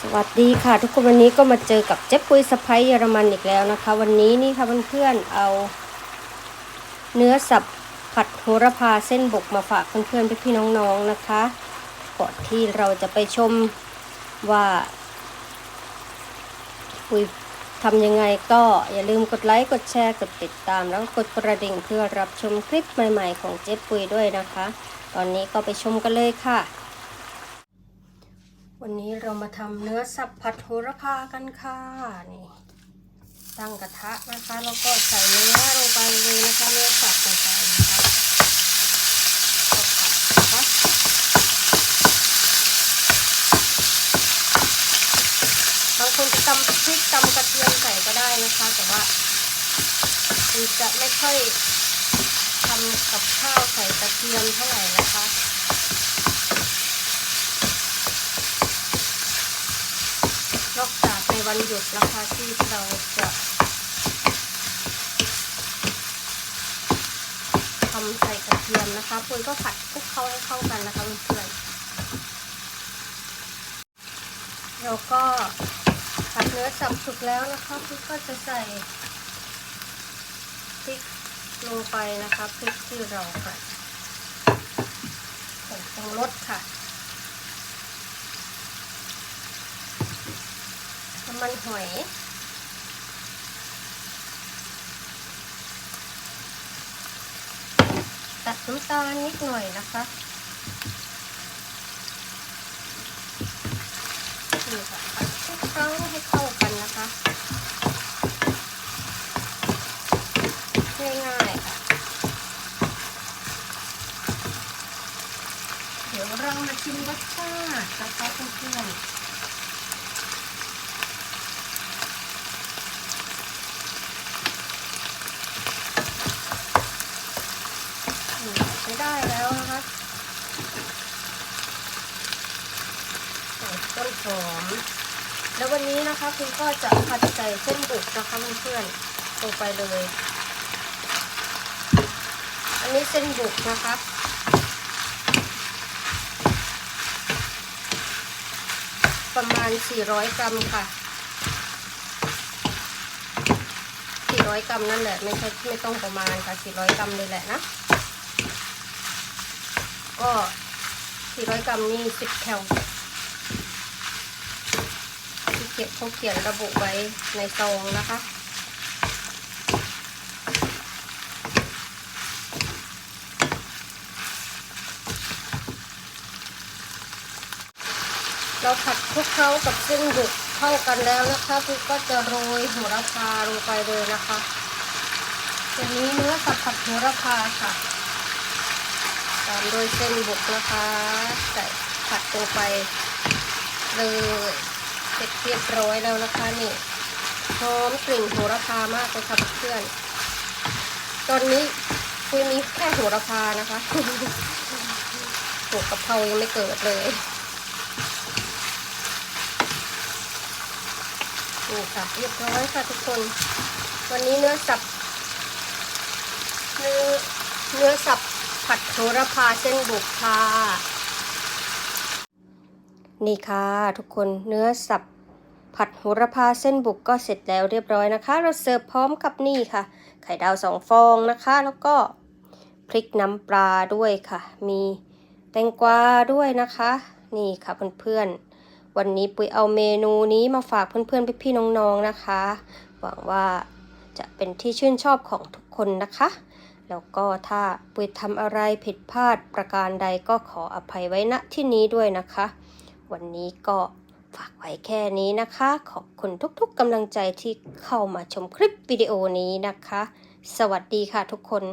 สวัสดีค่ะทุกคนวันนี้ก็มาเจอกับเจ๊ปุยสะพ้ยเยอรมันอีกแล้วนะคะ วันนี้นี่ค่ะเพื่อนๆเอา เนื้อสับผัดโหระพาเส้นบกมาฝากเพื่อนๆพี่ๆน้องๆนะคะก่อนที่เราจะไปชมว่าปุย ทำยังไงก็อย่าลืมกดไลค์ กดแชร์ กดติดตาม แล้วกดกระดิ่งเพื่อรับชมคลิปใหม่ ๆ ของเจ๊ปุยด้วยนะคะ ตอนนี้ก็ไปชมกันเลยค่ะ วันนี้เรามาทำเนื้อสับผัดโหระพากันค่ะ นี่ ตั้งกระทะนะคะ แล้วก็ใส่เนื้อลงไปเลยนะคะ เนื้อสับลงไปนะคะก็ผัดนะคะบาง คนจะตำพริกตำกระเทียมใส่ก็ได้นะคะ แต่ว่าคือจะไม่ค่อยทำกับข้าวใส่กระเทียมเท่าไหร่นะคะนอกจากในวันหยุดนะคะที่เราจะทำใส่กระเทียมนะคะปุยก็ผัดคลุกเข้าให้เข้ากันนะคะเพื่อนๆเราก็ สับสุกแล้วนะคะปุยก็จะใส่พริกลงไปนะคะพริกที่เราผัดผงปรุงรสค่ะน้ำมันหอยตัดน้ำตาลนิดหน่อยนะคะนี่ค่ะผัดทุกครั้งให้เข้ากันนะคะ ง่ายๆค่ะ เดี๋ยวเรามาชิมรสชาตินะคะเพื่อนๆอืมใช้ได้แล้วนะคะต้นหอม แล้ววันนี้นะคะคุณก็จะผัดใส่เส้นบุกนะคะเพื่อนๆลงไปเลย อันนี้เส้นบุกนะคะ ประมาณ 400 กรัมค่ะ 400 กรัมนั่นแหละ ไม่ใช่ไม่ต้องประมาณค่ะ 400 กรัมเลยแหละนะ ก็ 400 กรัมนี่ 10 แคลที่เก็บเขาเขียนระบุไว้ในซองนะคะ เราผัดคลุกเคล้ากับเส้นบุกเข้ากันแล้วนะคะทุกก็จะโรยโหระพาลงไปเลยนะคะตัวนี้เนื้อสับผัดโหระพาค่ะ ตามด้วยเส้นบุกนะคะใส่ผัดลงไปเลยเสร็จเรียบร้อยแล้วนะคะนี่หอมกลิ่นโหระพามากเลยค่ะเพื่อนตอนนี้คุยมีแค่โหระพานะคะหัวกะเพรายังไม่เกิดเลย นี่ค่ะเรียบร้อยค่ะทุกคน วันนี้เนื้อสับ เนื้อเนื้อสับผัดโหระพาเส้นบุกค่ะ นี่ค่ะทุกคนเนื้อสับผัดโหระพาเส้นบุกก็เสร็จแล้วเรียบร้อยนะคะ เราเสิร์ฟพร้อมกับนี่ค่ะ ไข่ดาวสองฟองนะคะ แล้วก็พริกน้ำปลาด้วยค่ะ มีแตงกวาด้วยนะคะ นี่ค่ะเพื่อนๆ วันนี้ปุยเอาเมนูนี้มาฝากเพื่อนๆพี่ๆน้องๆนะคะ หวังว่าจะเป็นที่ชื่นชอบของทุกคนนะคะ แล้วก็ถ้าปุยทำอะไรผิดพลาดประการใดก็ขออภัยไว้ณที่นี้ด้วยนะคะ วันนี้ก็ฝากไว้แค่นี้นะคะ ขอบคุณทุกๆกำลังใจที่เข้ามาชมคลิปวิดีโอนี้นะคะ สวัสดีค่ะทุกคน